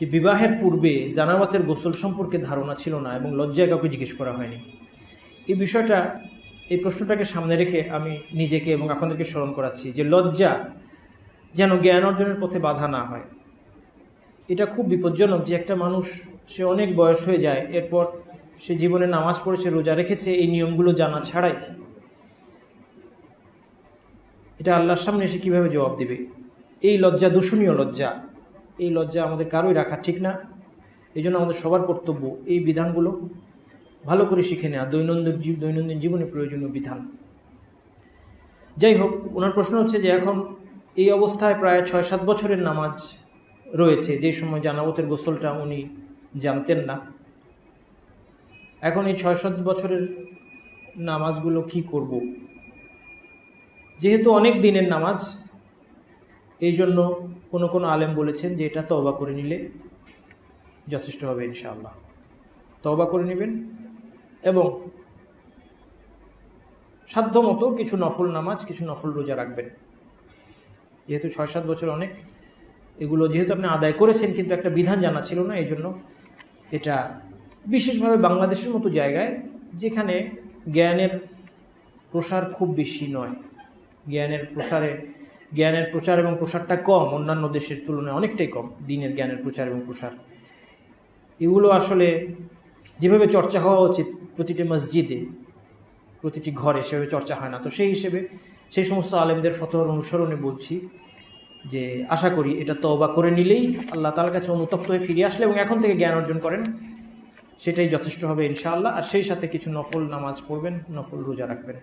যে বিবাহের পূর্বে জানামাতের গোসল সম্পর্কে ধারণা ছিল না এবং লজ্জায় কাউকে জিজ্ঞেস করা হয়নি। এই বিষয়টা, এই প্রশ্নটাকে সামনে রেখে আমি নিজেকে এবং আপনাদেরকে স্মরণ করাচ্ছি যে লজ্জা যেন জ্ঞান অর্জনের পথে বাধা না হয়। এটা খুব বিপজ্জনক যে একটা মানুষ, সে অনেক বয়স হয়ে যায়, এরপর সে জীবনে নামাজ পড়েছে, রোজা রেখেছে, এই নিয়মগুলো জানা ছাড়াই। এটা আল্লাহর সামনে এসে কীভাবে জবাব দেবে? এই লজ্জা দূষণীয় লজ্জা। এই লজ্জা আমাদের কারোই রাখা ঠিক না। এই জন্য আমাদের সবার কর্তব্য এই বিধানগুলো ভালো করে শিখে নেওয়া। দৈনন্দিন জীব দৈনন্দিন জীবনে প্রয়োজনীয় বিধান। যাই হোক, ওনার প্রশ্ন হচ্ছে যে এখন এই অবস্থায় প্রায় ছয় সাত বছরের নামাজ রয়েছে, যে সময় জানাবতের গোসলটা উনি জানতেন না। এখন এই ছয় সাত বছরের নামাজগুলো কি করব? যেহেতু অনেক দিনের নামাজ এই জন্য কোনো কোনো আলেম বলেছেন যে এটা তওবা করে নিলে যথেষ্ট হবে ইনশাআল্লাহ। তওবা করে নেবেন এবং সাধ্যমতো কিছু নফল নামাজ, কিছু নফল রোজা রাখবেন। যেহেতু ছয় সাত বছর অনেক, এগুলো যেহেতু আপনি আদায় করেছেন কিন্তু একটা বিধান জানা ছিল না এই জন্য এটা বিশেষভাবে বাংলাদেশের মতো জায়গায় যেখানে জ্ঞানের প্রসার খুব বেশি নয়। জ্ঞানের প্রসারে জ্ঞানের প্রচার এবং প্রসারটা কম, অন্যান্য দেশের তুলনায় অনেকটাই কম, দিনের জ্ঞানের প্রচার এবং প্রসার। এগুলো আসলে যেভাবে চর্চা হওয়া উচিত প্রতিটি মসজিদে, প্রতিটি ঘরে সেভাবে চর্চা হয় না। তো সেই হিসেবে সেই সমস্ত আলেমদের ফতোয়ার অনুসরণে বলছি যে আশা করি এটা তওবা করে নিলেই আল্লাহ তার কাছে অনুতপ্ত হয়ে ফিরে আসলে এবং এখন থেকে জ্ঞান অর্জন করেন, সেটাই যথেষ্ট হবে ইনশাআল্লাহ। আর সেই সাথে কিছু নফল নামাজ পড়বেন, নফল রোজা রাখবেন।